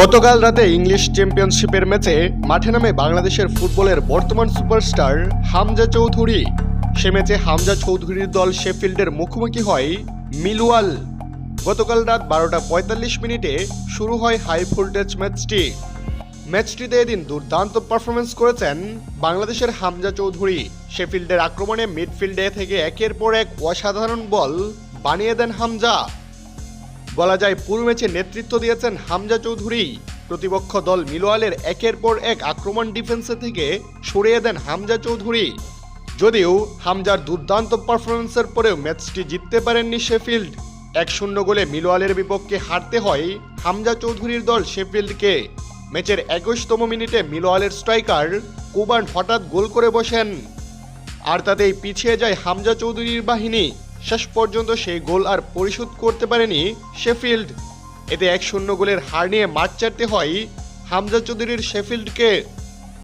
গতকাল রাতে ইংলিশ চ্যাম্পিয়নশিপের ম্যাচে মাঠে নামে বাংলাদেশের ফুটবলের বর্তমান সুপারস্টার হামজা চৌধুরী। সে ম্যাচে হামজা চৌধুরীর দল শেফিল্ডের মুখোমুখি হয় মিলওয়াল। গতকাল রাত বারোটা পঁয়তাল্লিশ মিনিটে শুরু হয় হাই ভোল্টেজ ম্যাচটি। ম্যাচটিতে এদিন দুর্দান্ত পারফরমেন্স করেছেন বাংলাদেশের হামজা চৌধুরী। শেফিল্ডের আক্রমণে মিডফিল্ডে থেকে একের পর এক অসাধারণ বল বানিয়ে দেন হামজা। বলা যায় পুরো ম্যাচে নেতৃত্ব দিয়েছেন হামজা চৌধুরী। প্রতিপক্ষ দল মিলোয়ালের একের পর এক আক্রমণ ডিফেন্সে থেকে সরিয়ে দেন হামজা চৌধুরী। যদিও হামজার দুর্দান্ত পারফরমেন্সের পরেও ম্যাচটি জিততে পারেননি শেফিল্ড। এক শূন্য গোলে মিলোয়ালের বিপক্ষে হারতে হয় হামজা চৌধুরীর দল শেফিল্ডকে। ম্যাচের একুশতম মিনিটে মিলোয়ালের স্ট্রাইকার কুবান হঠাৎ গোল করে বসেন। আর তাতেই পিছিয়ে যায় হামজা চৌধুরীর বাহিনী। শেষ পর্যন্ত সেই গোল আর পরিশোধ করতে পারেনি শেফিল্ড। এতে এক শূন্য গোলের হার নিয়ে মাঠ ছাড়তে হয় হামজা চৌধুরীর শেফিল্ডকে।